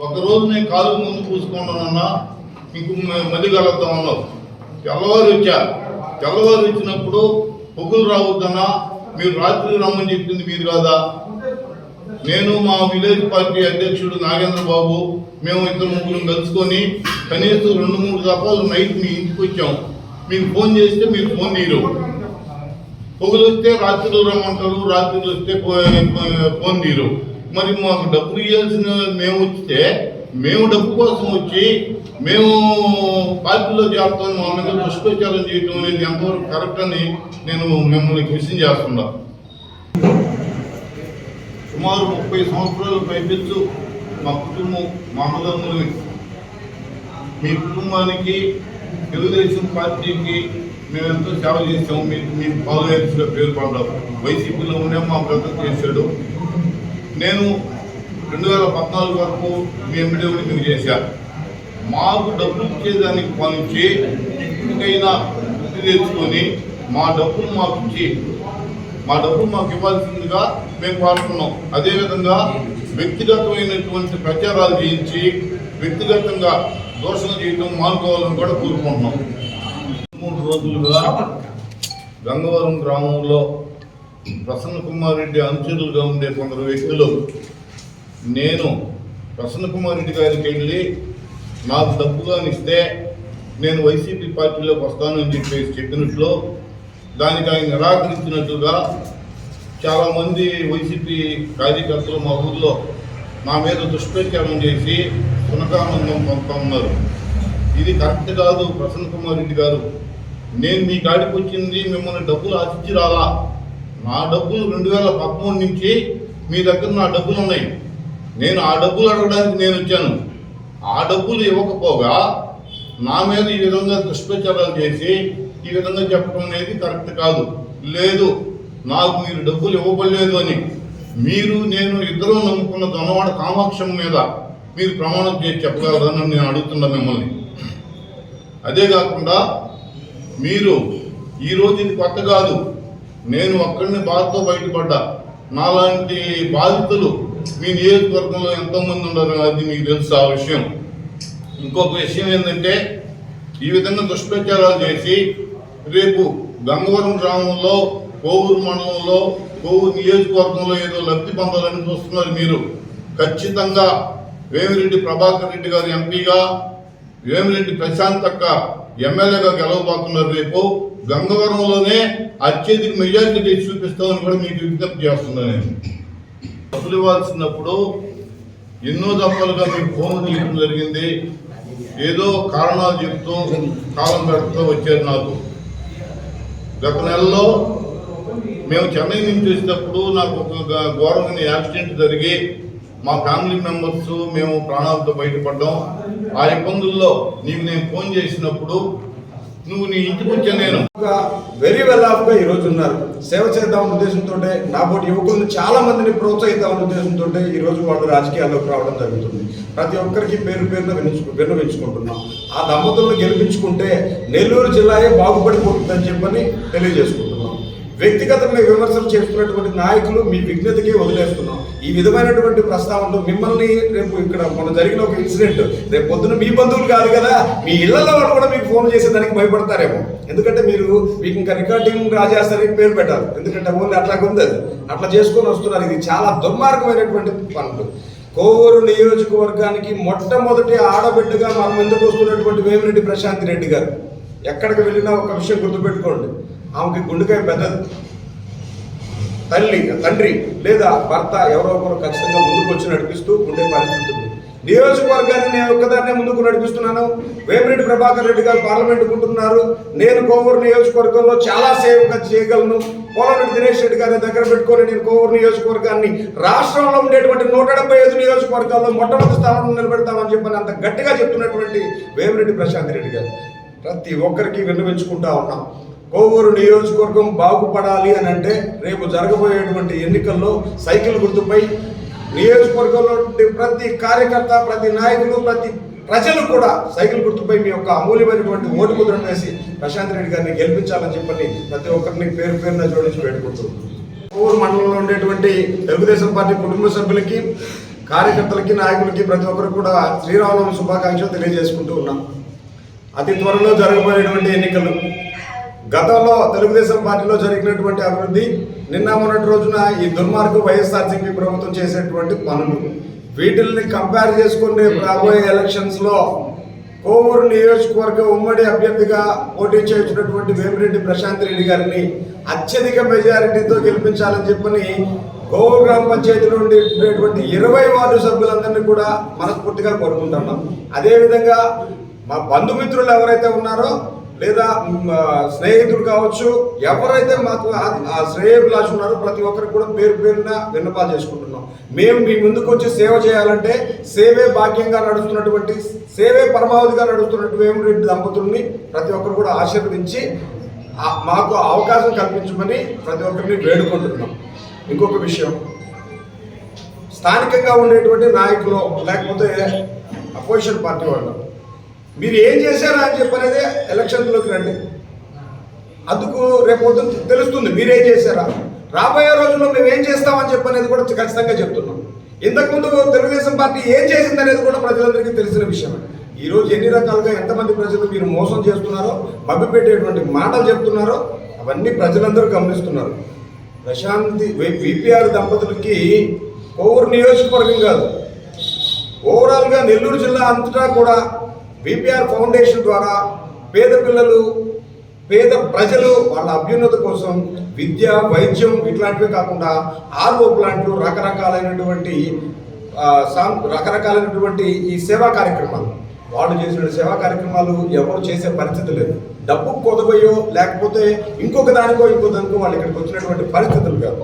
ఒక రోజు నేను కాలు ముందు పూసుకుంటానన్నా ఇంకో మది మళ్ళీ కలుద్దాం అన్నావు తెల్లవారు వచ్చా తెల్లవారు వచ్చినప్పుడు పొగులు రావద్దన్నా మీరు రాత్రి రమ్మని చెప్పింది మీరు కాదా? నేను మా విలేజ్ పార్టీ అధ్యక్షుడు నాగేంద్ర బాబు మేము ఇద్దరు ముగ్గురు కలుసుకొని కనీసం రెండు మూడు దఫాలు నైట్ మీ ఇంటికి వచ్చాం. మీకు ఫోన్ చేస్తే మీరు ఫోన్ తీరు పొగులు వస్తే రాత్రులు రమ్మంటారు రాత్రులు వస్తే ఫోన్ తీరు మరి మాకు డబ్బులు ఇవ్వాల్సిన మేము వస్తే మేము డబ్బు కోసం వచ్చి మేము పార్టీలో చేస్తాం మా మీద దుష్ప్రచారం చేయడం అనేది ఎంతవరకు కరెక్ట్ అని నేను మిమ్మల్ని క్వశ్చన్ చేస్తున్నా. సుమారు ముప్పై సంవత్సరాలు పైపించు మా కుటుంబం మా అన్నదమ్ములని మీ కుటుంబానికి తెలుగుదేశం పార్టీకి మేము ఎంతో సేవ చేసాము మీ మీ ఫాలోయర్స్గా పేరు పడ్డాం వైసీపీలో ఉండే మా బ్రదర్ చేశాడు. నేను రెండు వేల పద్నాలుగు వరకు మీ ఎమ్మెల్యే మీకు చేశాను మాకు డబ్బులు ఇచ్చేదానికి పనిచి ఇప్పటికైనా గుర్తు తెచ్చుకొని మా డబ్బులు మాకు ఇచ్చి మా డబ్బులు మాకు ఇవ్వాల్సిందిగా మేము కోరుతున్నాం. అదేవిధంగా వ్యక్తిగతమైనటువంటి ప్రచారాలు చేయించి వ్యక్తిగతంగా దోషణ చేయడం మానుకోవాలని కూడా కోరుకుంటున్నాం. మూడు రోజులుగా గంగవరం గ్రామంలో ప్రసన్న కుమార్ రెడ్డి అనుచరులుగా ఉండే కొందరు వ్యక్తులు నేను ప్రసన్న కుమార్ రెడ్డి గారికి వెళ్ళి నాకు డబ్బుగానిస్తే నేను వైసీపీ పార్టీలోకి వస్తానని చెప్పేసి చెప్పినట్లు దానికి ఆయన నిరాకరించినట్లుగా చాలామంది వైసీపీ కార్యకర్తలు మా ఊర్లో నా మీద దుష్ప్రచారం చేసి సునకానందం పంపుతా ఉన్నారు. ఇది కరెక్ట్ కాదు ప్రసన్న కుమార్ రెడ్డి గారు. నేను మీ కాడికి వచ్చింది మిమ్మల్ని డబ్బులు ఆశించి రాలా. నా డబ్బులు రెండు వేల పదమూడు నుంచి మీ దగ్గర నా డబ్బులు ఉన్నాయి. నేను ఆ డబ్బులు అడగడానికి నేను వచ్చాను. ఆ డబ్బులు ఇవ్వకపోగా నా మీద ఈ విధంగా దుష్ప్రచారాలు చేసి ఈ విధంగా చెప్పడం అనేది కరెక్ట్ కాదు. లేదు నాకు మీరు డబ్బులు ఇవ్వబడలేదు అని. మీరు నేను ఇద్దరు నమ్ముకున్న దొనవాడ కామాక్షం మీద మీరు ప్రమాణం చేసి చెప్పగలరని నేను అడుగుతున్నా మిమ్మల్ని. అదే కాకుండా మీరు ఈ ఇది కొత్త కాదు. నేను ఒక్కడిని బాధతో బయటపడ్డా. నాలాంటి బాధితులు మీ నియోజకవర్గంలో ఎంతోమంది ఉన్నారు అది మీకు తెలుసు ఆ విషయం. ఇంకొక విషయం ఏంటంటే ఈ విధంగా దుష్ప్రచారాలు చేసి రేపు గంగవరం గ్రామంలో కోవూరు మండలంలో కోవూరు నియోజకవర్గంలో ఏదో లబ్ధి పొందాలని చూస్తున్నారు మీరు. ఖచ్చితంగా వేమిరెడ్డి ప్రభాకర్ రెడ్డి గారు ఎంపీగా వేమిరెడ్డి ప్రశాంత్ అక్క ఎమ్మెల్యేగా గెలవబోతున్నారు రేపు గంగవరంలోనే అత్యధిక మెజార్టీ తెచ్చి చూపిస్తామని కూడా మీకు విజ్ఞప్తి చేస్తున్నాను నేను. డబ్బులు ఇవ్వాల్సినప్పుడు ఎన్నో దఫాలుగా మీకు ఫోన్ చేయడం జరిగింది. ఏదో కారణాలు చెప్తూ కాలం గడుపుతూ వచ్చారు నాకు. గత నెలలో మేము చెన్నై నుంచి వచ్చేటప్పుడు నాకు ఒక ఘోరమైన యాక్సిడెంట్ జరిగి మా ఫ్యామిలీ మెంబర్స్ మేము ప్రాణాలతో బయటపడ్డాం. ఆ ఇబ్బందుల్లో నీకు నేను ఫోన్ చేసినప్పుడు నువ్వు నీ ఇంటికి వచ్చా నేను. వెరీ వెల్ ఆఫ్గా ఈ రోజు ఉన్నారు. సేవ చేద్దామన్న ఉద్దేశంతో నాబోటి యువకులను చాలా మందిని ప్రోత్సహిద్దామన్న ఉద్దేశంతో ఈ రోజు వాళ్ళు రాజకీయాల్లోకి రావడం జరుగుతుంది. ప్రతి ఒక్కరికి పేరు పేరున వినించు విన్నవించుకుంటున్నాం. ఆ దంపతులను గెలిపించుకుంటే నెల్లూరు జిల్లాయే బాగుపడిపోతుందని చెప్పని తెలియజేసుకుంటున్నాం. వ్యక్తిగతంగా విమర్శలు చేస్తున్నటువంటి నాయకులు మీ విజ్ఞతకే వదిలేస్తున్నాం. ఈ విధమైనటువంటి ప్రస్తావనలు మిమ్మల్ని రేపు ఇక్కడ మొన్న జరిగిన ఒక ఇన్సిడెంట్ రేపు పొద్దున మీ బంధువులు కాదు కదా మీ ఇళ్ళలో వాళ్ళు కూడా మీకు ఫోన్ చేసేదానికి భయపడతారేమో. ఎందుకంటే మీరు మీకు ఇంకా రికార్డింగ్ రాజేస్తారని పేరు పెట్టారు. ఎందుకంటే ఓన్లీ అట్లా ఉంది అది. అట్లా చేసుకొని వస్తున్నారు. ఇది చాలా దుర్మార్గమైనటువంటి పనులు. కోవూరు నియోజకవర్గానికి మొట్టమొదటి ఆడబిడ్డగా మనం ఎందుకు వస్తున్నటువంటి వేమిరెడ్డి ప్రశాంత్ రెడ్డి గారు? ఎక్కడికి వెళ్ళినా ఒక విషయం గుర్తుపెట్టుకోండి. ఆమెకి గుండెకాయ పెద్దది. తల్లి తండ్రి లేదా భర్త ఎవరో ఒకరు ఖచ్చితంగా ముందుకు వచ్చి నడిపిస్తూ ఉండే పరిస్థితి నియోజకవర్గాన్ని నేను ఒక్కదాన్నే ముందుకు నడిపిస్తున్నాను. వేమిరెడ్డి ప్రభాకర్ రెడ్డి గారు పార్లమెంట్ ఉంటున్నారు. నేను కోవూరు నియోజకవర్గంలో చాలా సేవగా చేయగలను. పోలరెడ్డి దినేష్ రెడ్డి గారిని దగ్గర పెట్టుకొని నేను కోవూరు నియోజకవర్గాన్ని రాష్ట్రంలో ఉండేటువంటి నూట డెబ్బై ఐదు నియోజకవర్గాల్లో మొట్టమొదటి స్థానంలో నిలబెడతామని చెప్పని అంత గట్టిగా చెప్తున్నటువంటి వేమిరెడ్డి ప్రశాంత్ రెడ్డి గారు. ప్రతి ఒక్కరికి విన్నవించుకుంటా ఉన్నాం. కోవూరు నియోజకవర్గం బాగుపడాలి అని అంటే రేపు జరగబోయేటువంటి ఎన్నికల్లో సైకిల్ గుర్తుపై నియోజకవర్గంలో ప్రతి కార్యకర్త ప్రతి నాయకులు ప్రతి ప్రజలు కూడా సైకిల్ గుర్తుపై మీ యొక్క అమూల్యమైనటువంటి ఓటు ముద్రను వేసి ప్రశాంత్ రెడ్డి గారిని గెలిపించాలని చెప్పని ప్రతి ఒక్కరిని పేరు పేరున జోడించి పెట్టుకుంటున్నాం కోవూరు మండలంలో ఉండేటువంటి తెలుగుదేశం పార్టీ కుటుంబ సభ్యులకి కార్యకర్తలకి నాయకులకి ప్రతి ఒక్కరు కూడా శ్రీరామనవమి శుభాకాంక్షలు తెలియజేసుకుంటూ ఉన్నాం. అతి త్వరలో జరగబోయేటువంటి ఎన్నికలు. గతంలో తెలుగుదేశం పార్టీలో జరిగినటువంటి అభివృద్ధి నిన్న మొన్నటి రోజున ఈ దుర్మార్గం వైఎస్ఆర్సీపీ ప్రభుత్వం చేసేటువంటి పనులు. వీటిల్ని కంపేర్ చేసుకుని రాబోయే ఎలక్షన్స్లో కోవూరు నియోజకవర్గ ఉమ్మడి అభ్యర్థిగా పోటీ చేసినటువంటి వేమిరెడ్డి ప్రశాంత్ రెడ్డి గారిని అత్యధిక మెజారిటీతో గెలిపించాలని చెప్పని కోవూరు గ్రామ పంచాయతీ నుండి ఉండేటువంటి ఇరవై వార్డు సభ్యులందరినీ కూడా మనస్ఫూర్తిగా కోరుకుంటున్నాం. అదేవిధంగా మా బంధుమిత్రులు ఎవరైతే ఉన్నారో లేదా స్నేహితుడు కావచ్చు ఎవరైతే మాకు ఆ- ఆ ఉన్నారో ప్రతి ఒక్కరికి కూడా పేరు పేరున విన్నపాలు చేసుకుంటున్నాం. మేము మీ ముందుకు వచ్చి సేవ చేయాలంటే సేవే భాగ్యంగా నడుస్తున్నటువంటి సేవే పరమావధిగా నడుస్తున్నటువంటి వేమిరెడ్డి దంపతుల్ని ప్రతి ఒక్కరు కూడా ఆశీర్వదించి మాకు అవకాశం కల్పించమని ప్రతి ఒక్కరిని వేడుకుంటున్నాం. ఇంకొక విషయం స్థానికంగా ఉండేటువంటి నాయకులు లేకపోతే అపోజిషన్ పార్టీ వాళ్ళు. మీరు ఏం చేశారా అని చెప్పనేది ఎలక్షన్లోకి రండి. అందుకు రేపు తెలుస్తుంది మీరేం చేశారా. రాబోయే రోజుల్లో మేము ఏం చేస్తామని చెప్పనేది కూడా ఖచ్చితంగా చెప్తున్నాం. ఇంతకుముందు తెలుగుదేశం పార్టీ ఏం చేసింది అనేది కూడా ప్రజలందరికీ తెలిసిన విషయం ఈ రోజు ఎన్ని రకాలుగా ఎంతమంది ప్రజలు మీరు మోసం చేస్తున్నారో మభ్యపెట్టేటువంటి మాటలు చెప్తున్నారో అవన్నీ ప్రజలందరూ గమనిస్తున్నారు. ప్రశాంతి విపిఆర్ దంపతులకి కోవూరు నియోజకవర్గం కాదు. ఓవరాల్గా నెల్లూరు జిల్లా అంతటా కూడా బీపీఆర్ ఫౌండేషన్ ద్వారా పేద పిల్లలు పేద ప్రజలు వాళ్ళ అభ్యున్నత కోసం విద్య వైద్యం ఇట్లాంటివే కాకుండా ఆర్ఓ ప్లాంట్లు రకరకాలైనటువంటి రకరకాలైనటువంటి ఈ సేవా కార్యక్రమాలు. వాళ్ళు చేసిన సేవా కార్యక్రమాలు ఎవరు చేసే పరిస్థితి లేదు. డబ్బు కొదవయో లేకపోతే ఇంకొక దానికో ఇంకో దానికో వాళ్ళు ఇక్కడికి వచ్చినటువంటి పరిస్థితులు కాదు